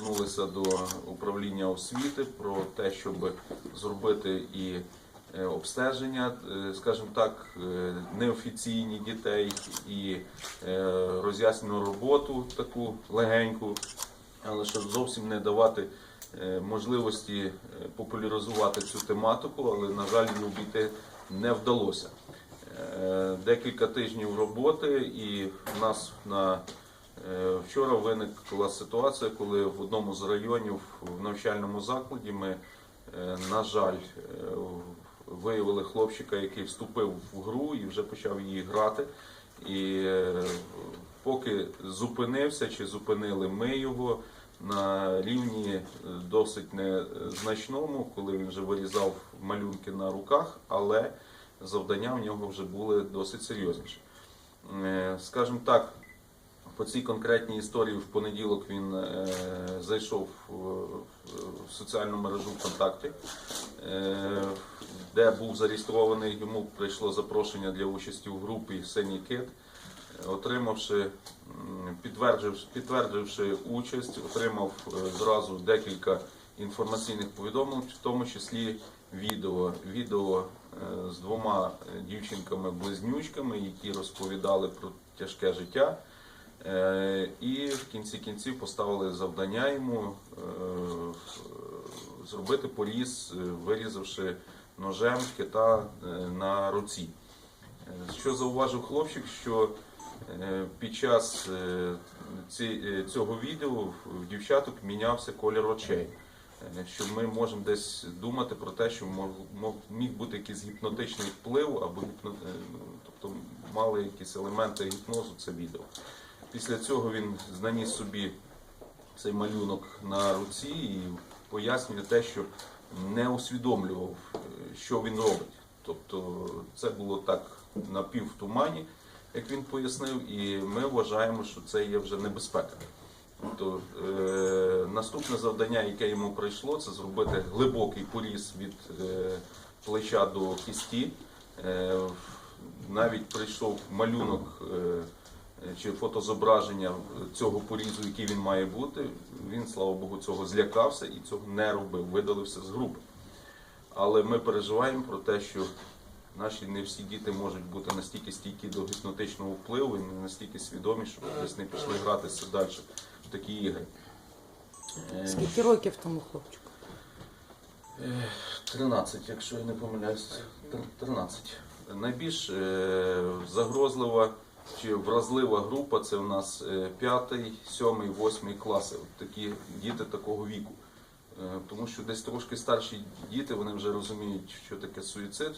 Звернулися до управління освіти про те, щоб зробити і е, обстеження, е, скажімо так, е, неофіційні дітей і роз'яснену роботу таку легеньку, але щоб зовсім не давати можливості популяризувати цю тематику, але, на жаль, обійти не вдалося. Декілька тижнів роботи, і в нас на Вчора виникла ситуація, коли в одному з районів в навчальному закладі ми, е, на жаль, е, виявили хлопчика, який вступив в гру і вже почав її грати. І е, поки зупинився чи зупинили ми його на рівні е, досить незначному, коли він вже вирізав малюнки на руках, але завдання в нього вже були досить серйозніші. Е, Скажімо так, по цій конкретній історії в понеділок він е, зайшов в, в соціальну мережу ВКонтакті, е, де був зареєстрований. Йому прийшло запрошення для участі в групі Синій кит. Отримавши, підтвердивши, підтвердивши участь, отримав е, зразу декілька інформаційних повідомлень, в тому числі відео. Відео е, з двома е, дівчинками-близнючками, які розповідали про тяжке життя. Е, І в кінці кінців поставили завдання йому е, зробити поріз, е, вирізавши ножем кита на руці. Що зауважив хлопчик, що під час цього відео в дівчаток мінявся колір очей. Що ми можемо десь думати про те, що міг бути якийсь гіпнотичний вплив або ну, тобто мали якісь елементи гіпнозу це відео. Після цього він наніс собі цей малюнок на руці і пояснює те, що не усвідомлював, що він робить. Тобто це було так напів в тумані, як він пояснив, і ми вважаємо, що це є вже небезпека. Тобто, е, наступне завдання, яке йому прийшло, це зробити глибокий поріз від е, плеча до кісті. Е, навіть прийшов малюнок е, чи фотозображення цього порізу, який він має бути. Він, слава Богу, цього злякався і цього не робив, видалився з групи. Але ми переживаємо про те, що наші не всі діти можуть бути настільки стійкі до гіпнотичного впливу і не настільки свідомі, щоб десь не пішли гратися далі в такі ігри. Е, Скільки років тому хлопчику? 13, якщо я не помиляюсь, тр- 13. Найбільш е, загрозлива чи вразлива група це у нас 5, 7, 8 класи. От такі діти такого віку. Е, Тому що десь трошки старші діти вони вже розуміють, що таке суїцид,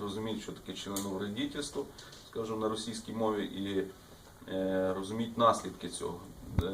розуміють- що таке членовредітельство, скажімо, на російській мові, і е, розуміють наслідки цього. Е,